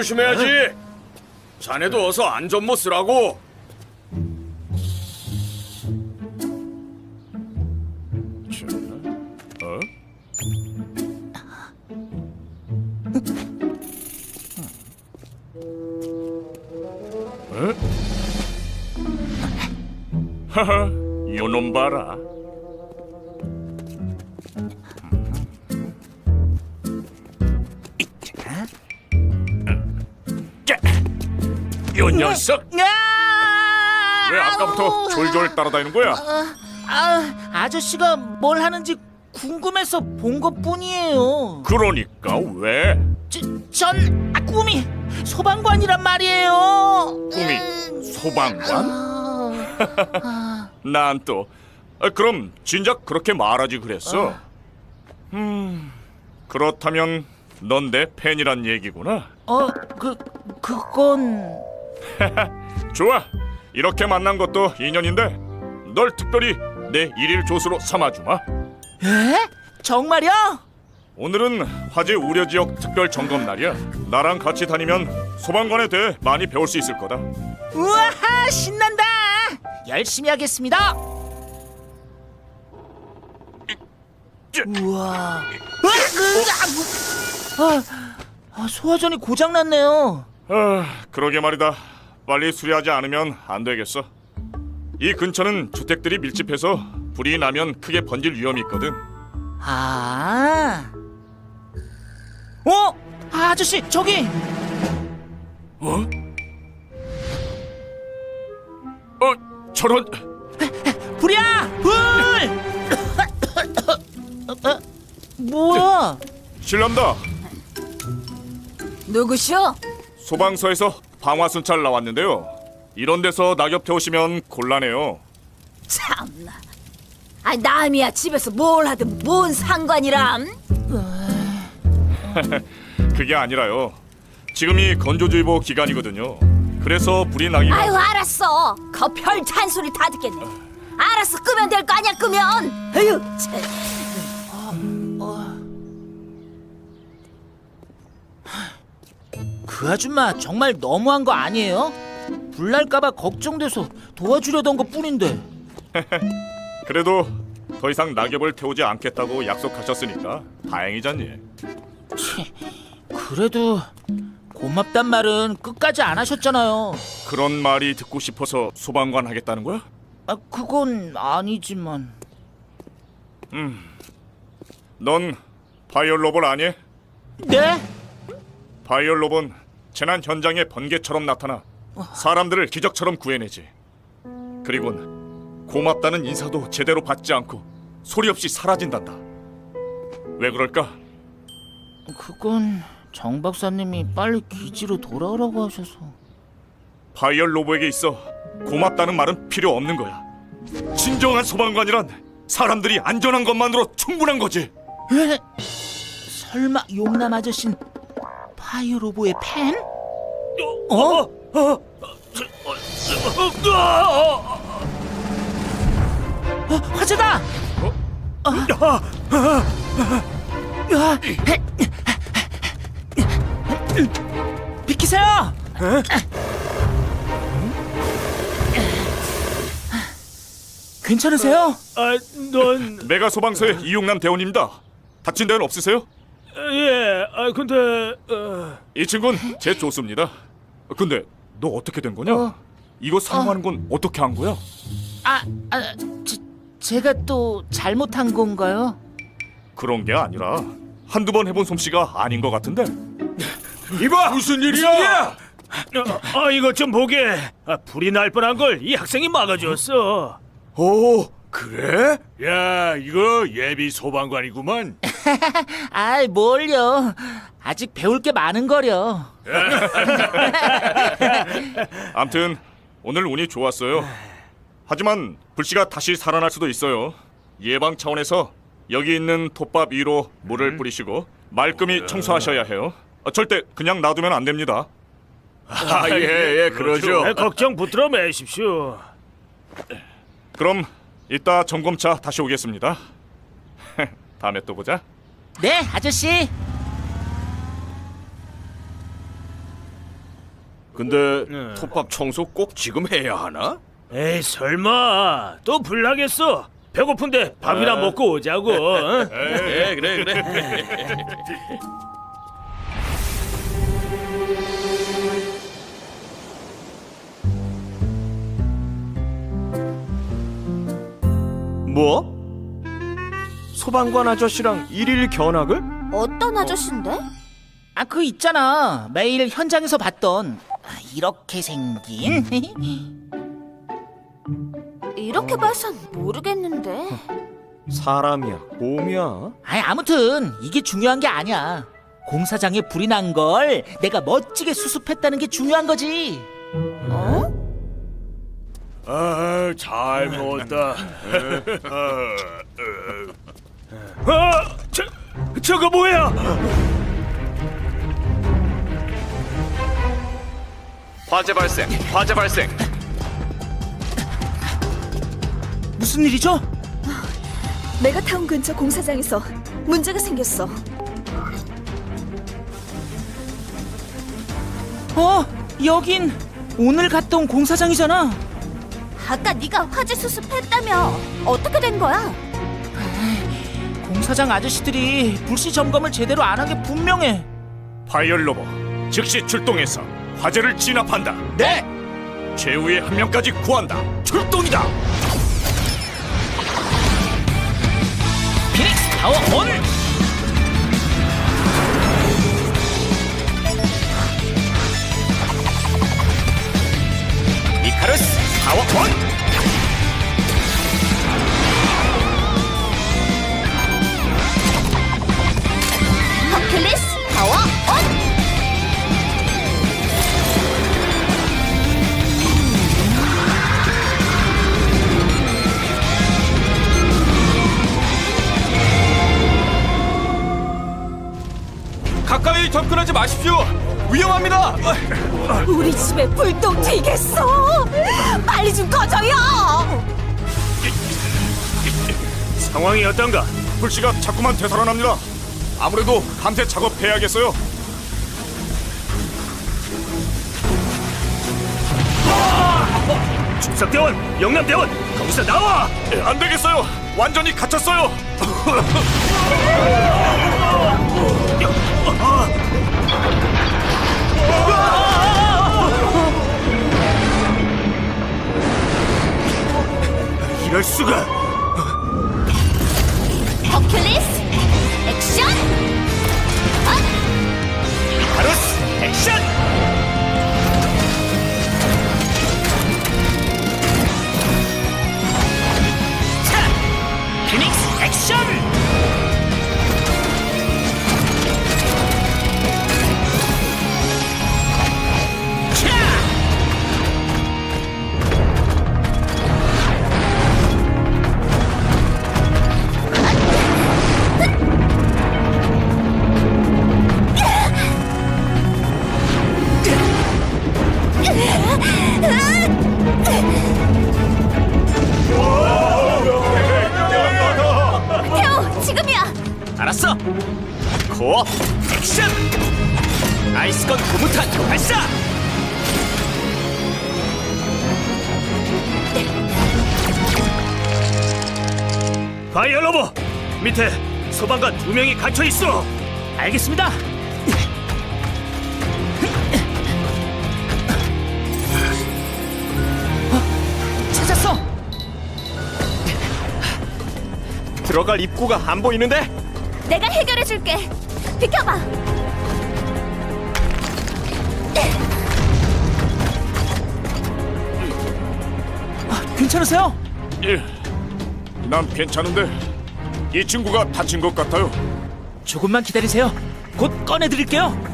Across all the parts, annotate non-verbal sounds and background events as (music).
조심해야지. 자네도 어서 안전모 쓰라고. 요 녀석 야! 왜 아까부터 졸졸 따라다니는 거야? 아, 아저씨가 뭘 하는지 궁금해서 본 것뿐이에요. 그러니까 왜 저, 전 아, 꿈이 소방관이란 말이에요. 꿈이 소방관? 아, (laughs) 난또 아, 그럼 진작 그렇게 말하지 그랬어. 음 그렇다면 넌 내 팬이란 얘기구나. 어, 그 그건 (laughs) 좋아 이렇게 만난 것도 인연인데 널 특별히 내 일일 조수로 삼아주마. 에? 정말요? 오늘은 화재 우려 지역 특별 점검 날이야. 나랑 같이 다니면 소방관에 대해 많이 배울 수 있을 거다. 우와, 신난다. 열심히 하겠습니다. 우와. 아, 아, 소화전이 고장 났네요. 아, 그러게 말이다. 빨리 수리하지 않으면 안 되겠어. 이 근처는 주택들이 밀집해서 불이 나면 크게 번질 위험이 있거든. 아. 어? 아, 아저씨, 저기. 어? 어, 저런 불이야! 불! 어, 뭐야? 실례합니다. 누구시오? 소방서에서 방화 순찰 나왔는데요. 이런 데서 낙엽 태우시면 곤란해요. 참나. 아 남이야 집에서 뭘 하든 뭔 상관이람? (laughs) 그게 아니라요. 지금이 건조주의보 기간이거든요. 그래서 불이 나기 아유 알았어. 거별 잔소리 다 듣겠네. 알았어 끄면 될 거 아니야 끄면. 아유 참. 그 아줌마 정말 너무한 거 아니에요? 불날까봐 걱정돼서 도와주려던 것 뿐인데. (laughs) 그래도 더 이상 낙엽을 태우지 않겠다고 약속하셨으니까 다행이잖니. 그래도 고맙단 말은 끝까지 안 하셨잖아요. 그런 말이 듣고 싶어서 소방관 하겠다는 거야? 아, 그건 아니지만. 넌 바이올 로봇 아니? 네? 바이올 로봇 재난 현장에 번개처럼 나타나 사람들을 기적처럼 구해내지. 그리곤 고맙다는 인사도 제대로 받지 않고 소리 없이 사라진단다. 왜 그럴까? 그건 정 박사님이 빨리 기지로 돌아오라고 하셔서. 바이올 로봇에게 있어 고맙다는 말은 필요 없는 거야. 진정한 소방관이란 사람들이 안전한 것만으로 충분한 거지. 에? 설마 용남 아저씨는 파이어로보의 팬? 어? 어, 화재다! 어? 아, 헤. 비키세요! 괜찮으세요? 아, 넌 내가 소방서의 이용남 대원입니다. 다친 데는 없으세요? 예, 아 근데 어, 이 친구는 제 조수입니다. 근데 너 어떻게 된 거냐? 어. 이거 사용하는 건 어떻게 한 거야? 아, 아 제, 제가 또 잘못한 건가요? 그런 게 아니라 한두 번 해본 솜씨가 아닌 것 같은데. (laughs) 이봐 무슨 일이야? 어, 아 이것 좀 보게. 아, 불이 날 뻔한 걸 이 학생이 막아줬어. 오, 그래? 야, 이거 예비 소방관이구만. (laughs) 아이 뭘요? 아직 배울 게 많은 거려. 암튼 오늘 운이 좋았어요. 하지만 불씨가 다시 살아날 수도 있어요. 예방 차원에서 여기 있는 톱밥 위로 물을 뿌리시고 말끔히 청소하셔야 해요. 아, 절대 그냥 놔두면 안 됩니다. (laughs) 아, 예, 예, 그러죠. 아, 걱정 붙들어 매십시오. 그럼 이따 점검차 다시 오겠습니다. (laughs) 다음에 또 보자. 네, 아저씨. 근데 네. 톱밥 청소 꼭 지금 해야 하나? 에이 설마 또 불나겠어? 배고픈데 밥이나 먹고 오자고. 어? 그래 그래 그래. 뭐? 소방관 아저씨랑 일일 견학을? 어떤 아저씨인데? 아 그 있잖아 매일 현장에서 봤던 아, 이렇게 생긴 (laughs) 이렇게 봐선 모르겠는데. 사람이야 곰이야? 아니 아무튼 이게 중요한 게 아니야 공사장에 불이 난 걸 내가 멋지게 수습했다는 게 중요한 거지 어? 아, 잘 먹었다. (laughs) 어, 저 저거 뭐야? 화재 발생, 화재 발생. 무슨 일이죠? 메가타운 근처 공사장에서 문제가 생겼어. 어 여긴 오늘 갔던 공사장이잖아 아까 네가 화재 수습했다며. 어떻게 된 거야? 공사장 아저씨들이 불씨 점검을 제대로 안 한 게 분명해 파이어 로봇 즉시 출동해서 화재를 진압한다. 네 최후의 한 명까지 구한다. 출동이다. 피닉스 타워 온 이카루스 파워 온. 파워 온! 가까이 접근하지 마십시오. 위험합니다. 우리 집에 불똥 튀겠어! 빨리 좀 꺼져요! 상황이 어떤가? 불씨가 자꾸만 되살아납니다. 아무래도 감태 작업해야겠어요. 축석대원, 영남대원, 거기서 나와! 안 되겠어요. 완전히 갇혔어요. 이럴 수가! 허클리스 액션! 피닉스 액션 로보 밑에 소방관 두 명이 갇혀 있어. 알겠습니다 어, 찾았어 들어갈 입구가 안 보이는데? 내가 해결해 줄게. 비켜봐. 괜찮으세요? 예. 난 괜찮은데 이 친구가 다친 것 같아요. 조금만 기다리세요 곧 꺼내드릴게요.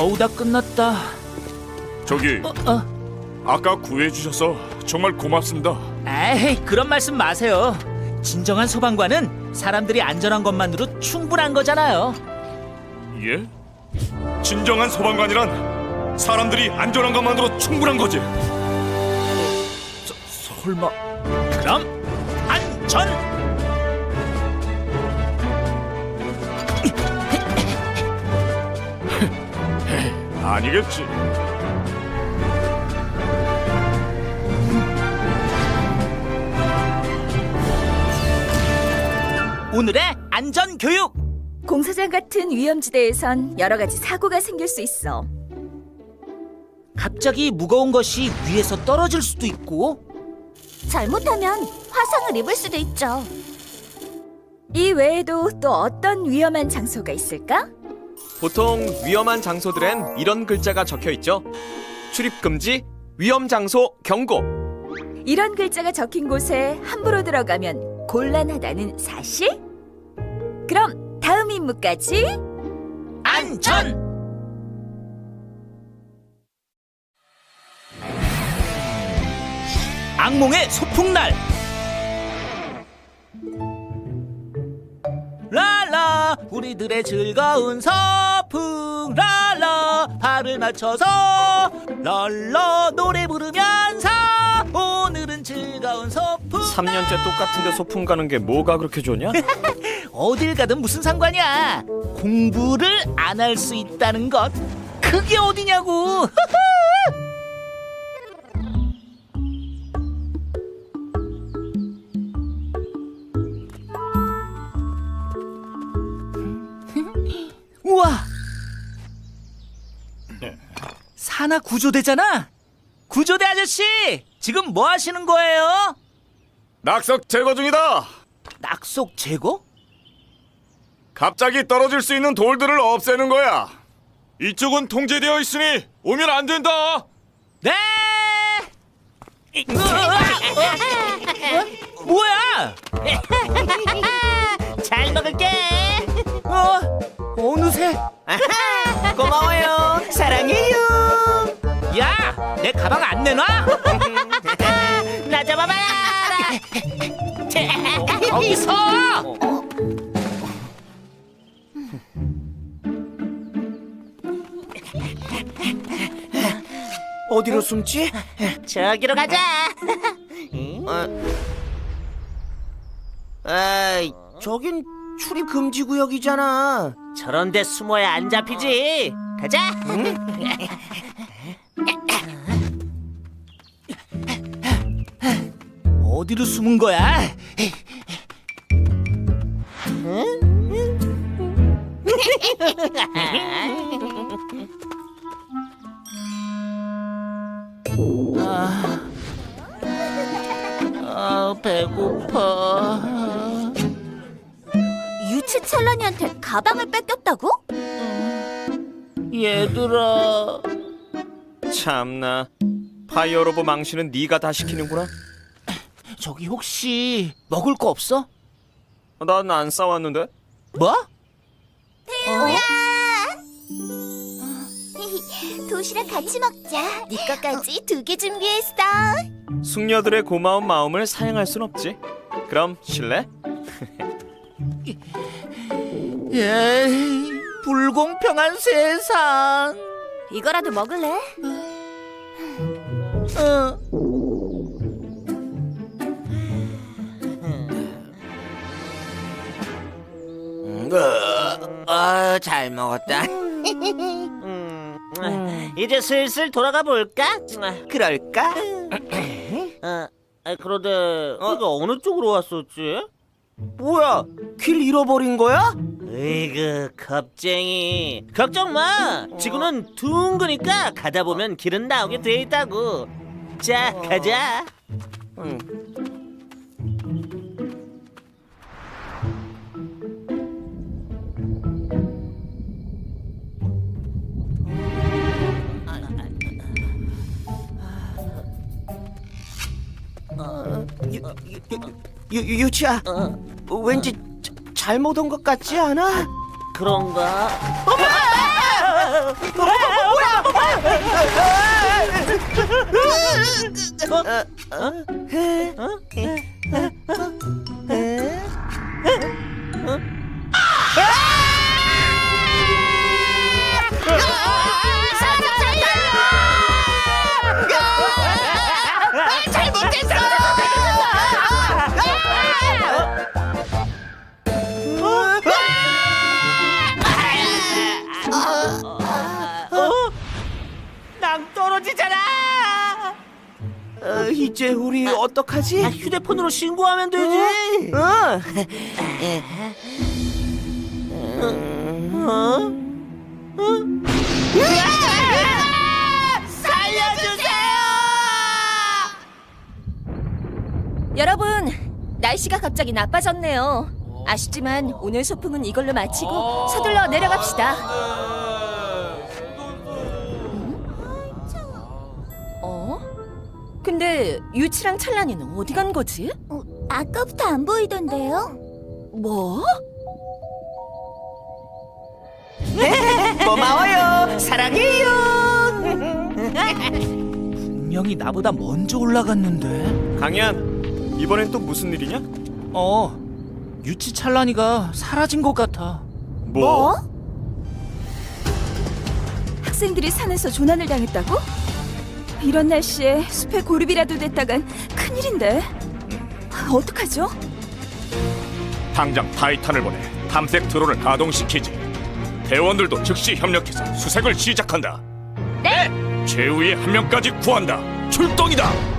겨우 다 끝났다. 저기 어? 아까 구해 주셔서 정말 고맙습니다. 에이, 그런 말씀 마세요. 진정한 소방관은 사람들이 안전한 것만으로 충분한 거잖아요. 예? 진정한 소방관이란 사람들이 안전한 것만으로 충분한 거지. 서, 설마 그럼 안전. 아니겠지. 오늘의 안전 교육. 공사장 같은 위험지대에선 여러 가지 사고가 생길 수 있어. 갑자기 무거운 것이 위에서 떨어질 수도 있고 잘못하면 화상을 입을 수도 있죠. 이 외에도 또 어떤 위험한 장소가 있을까? 보통 위험한 장소들엔 이런 글자가 적혀 있죠. 출입 금지, 위험 장소 경고. 이런 글자가 적힌 곳에 함부로 들어가면 곤란하다는 사실? 그럼 다음 임무까지 안전. 악몽의 소풍날. 우리들의 즐거운 서풍. 랄라 발을 맞춰서 랄라 노래 부르면서 오늘은 즐거운 소풍. 3년째 똑같은데 소풍 가는 게 뭐가 그렇게 좋냐? (laughs) 어딜 가든 무슨 상관이야? 공부를 안 할 수 있다는 것. 그게 어디냐고 (laughs) 우와 산하 구조대잖아 구조대 아저씨 지금 뭐 하시는 거예요? 낙석 제거 중이다. 낙속 제거? 갑자기 떨어질 수 있는 돌들을 없애는 거야. 이쪽은 통제되어 있으니 오면 안 된다. 네. 어? 뭐야? (laughs) 잘 먹을게. 어? 어느새? (laughs) 고마워요. 사랑해요. 야, 내 가방 안 내놔? (laughs) 나 잡아봐라. (laughs) 거기서. 어디로 숨지? 저기로 가자. 아이, 저긴 출입 금지 구역이잖아. 저런데 숨어야 안 잡히지. 가자. 어디로 숨은 거야? 아, 배고파. 유치 찰런이한테 가방을 뺏겼다고? 얘들아. 참나. 파이어 로보 망신은 네가 다 시키는구나. 저기 혹시 먹을 거 없어? 난 안 싸웠는데. 뭐? (laughs) 도시락 같이 먹자. 네 거까지 두 개 준비했어. 숙녀들의 고마운 마음을 사양할 순 없지. 그럼 실례? (laughs) 에이, 불공평한 세상. 이거라도 먹을래? 어. 어, 잘 먹었다. 음, 이제 슬슬 돌아가 볼까? 그럴까? 어, 아, 그런데 우리가 어느 쪽으로 왔었지? 뭐야? 길 잃어버린 거야? 으이그 겁쟁이 걱정 마 지구는 둥그니까 가다 보면 길은 나오게 돼 있다고 자 가자 응. 어, 유, 유, 유치야 왠지 자- 잘못 온 것 같지 않아? 그런가? 낭 어떡하지? 휴대폰으로 신고하면 되지. 어. 어? 여러분, 날씨가 갑자기 나빠졌네요. 아쉽지만 오늘 소풍은 이걸로 마치고 서둘러 내려갑시다. 근데 유치랑 찰란이는 어디 간 거지? 아까부터 안 보이던데요? 뭐? 고마워요. 사랑해요. 분명히 나보다 먼저 올라갔는데. 강현, 이번엔 또 무슨 일이냐? 어, 유치 찰란이가 사라진 것 같아. 뭐? 학생들이 산에서 조난을 당했다고? 이런 날씨에 숲에 고립이라도 됐다간 큰일인데. 어떡하죠? 당장 타이탄을 보내 탐색 드론을 가동시키지. 대원들도 즉시 협력해서 수색을 시작한다. 네. 최후의 한 명까지 구한다. 출동이다.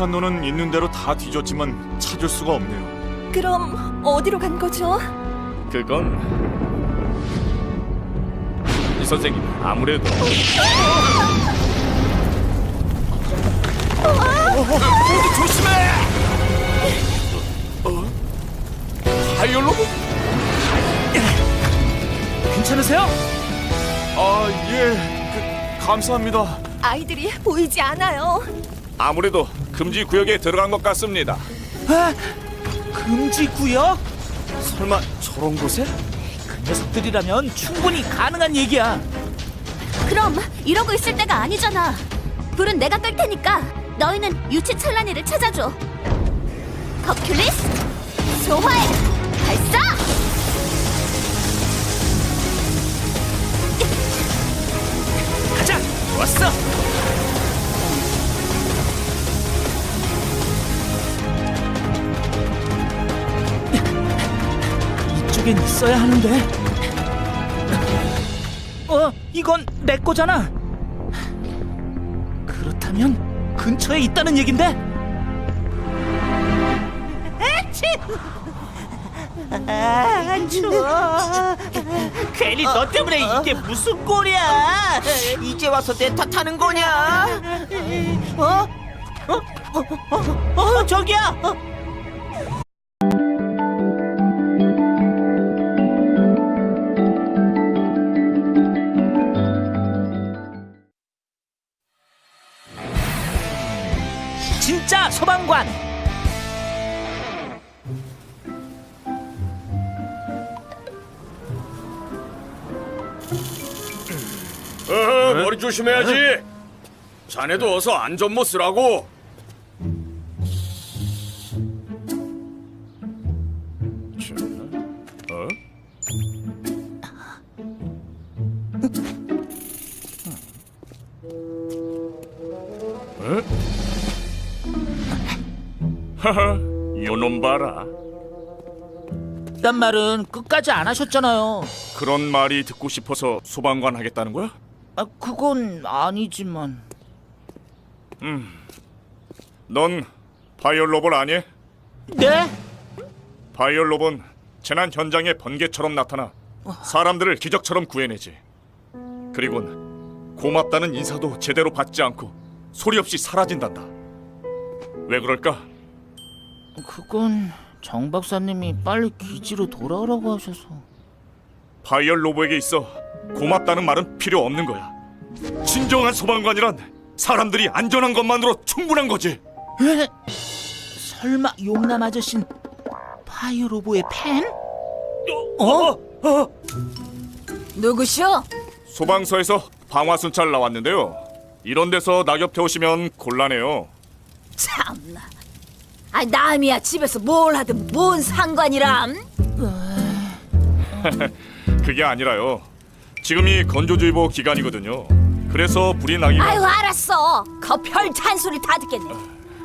산로는 있는 대로 다 뒤졌지만 찾을 수가 없네요. 그럼 어디로 간 거죠? 그건 이 선생님 아무래도 모두 조심해! 어? 하이올로? 괜찮으세요? 아 예, 그, 감사합니다. 아이들이 보이지 않아요. 아무래도 금지 구역에 들어간 것 같습니다. 아, 금지 구역? 설마 저런 곳에? 그 녀석들이라면 충분히 가능한 얘기야. 그럼 이러고 있을 때가 아니잖아. 불은 내가 끌 테니까 너희는 유치 찰란이를 찾아줘. 커큘리스 소화해 발사! 있어야 하는데. 어? 이건 내 거잖아. 그렇다면 근처에 있다는 얘긴데? 아, 추워. (laughs) 괜히 너 때문에 이게 무슨 꼴이야? 이제 와서 내 탓하는 거냐? 어? 어? 어? 어? 어? 저기야. 어? 조심해야지. 자네도 어서 안전모 쓰라고. 자, 어? 어? 하하, 요놈 봐라. 딴 말은 끝까지 안 하셨잖아요. 그런 말이 듣고 싶어서 소방관 하겠다는 거야? 아, 그건 아니지만. 넌 바이올 로봇 아니? 네? 바이올 로봇 재난 현장에 번개처럼 나타나 사람들을 기적처럼 구해내지. 그리곤 고맙다는 인사도 제대로 받지 않고 소리 없이 사라진단다. 왜 그럴까? 그건 정 박사님이 빨리 기지로 돌아오라고 하셔서. 바이올 로봇에게 있어 고맙다는 말은 필요 없는 거야. 진정한 소방관이란 사람들이 안전한 것만으로 충분한 거지. 에? 설마 용남 아저씨는 파이로보의 팬? 어? 누구시오? 소방서에서 방화 순찰 나왔는데요. 이런 데서 낙엽 태우시면 곤란해요. 참나. 아 남이야 집에서 뭘 하든 뭔 상관이람? (laughs) 그게 아니라요. 지금이 건조주의보 기간이거든요. 그래서 불이 나기가 아유 알았어. 거 별 잔소리 다 듣겠네.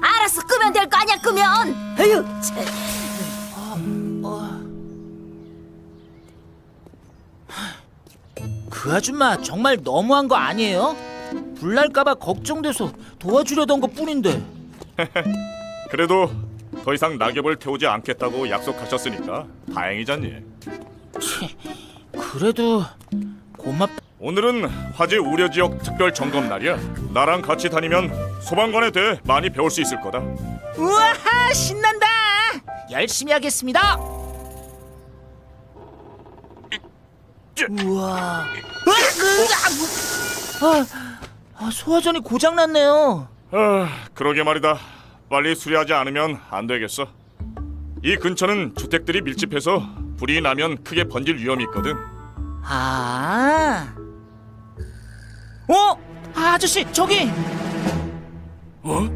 알았어 끄면 될 거 아니야 끄면. 아유 참. 그 아줌마 정말 너무한 거 아니에요? 불날까봐 걱정돼서 도와주려던 것 뿐인데. (laughs) 그래도 더 이상 낙엽을 태우지 않겠다고 약속하셨으니까 다행이잖니. 그래도 고맙. 오늘은 화재 우려 지역 특별 점검 날이야. 나랑 같이 다니면 소방관에 대해 많이 배울 수 있을 거다. 우와 신난다. 열심히 하겠습니다. 우와. 아, 아, 소화전이 고장 났네요. 아, 그러게 말이다. 빨리 수리하지 않으면 안 되겠어. 이 근처는 주택들이 밀집해서 불이 나면 크게 번질 위험이 있거든. 아. 어? 아, 아저씨 저기. 어?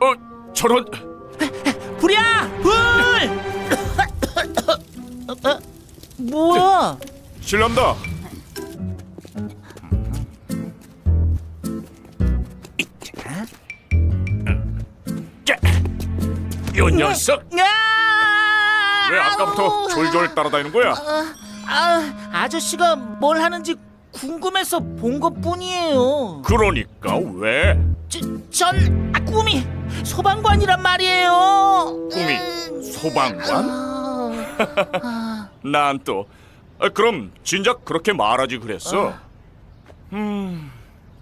어, 저런 불이야! 불! 어, 뭐야? 실례합니다. 이 녀석 야! 왜 아까부터 졸졸 따라다니는 거야? 아, 아저씨가 뭘 하는지 궁금해서 본 것뿐이에요. 그러니까 왜 저, 전 아, 꿈이 소방관이란 말이에요. 꿈이 소방관? (laughs) 아, 난또 아, 그럼 진작 그렇게 말하지 그랬어. 음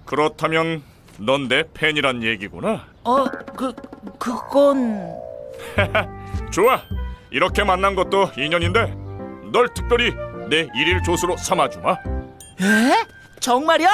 그렇다면 넌 내 팬이란 얘기구나. 어, 그 그건 (laughs) 좋아 이렇게 만난 것도 인연인데 널 특별히 내 일일 조수로 삼아주마. 에? 정말요?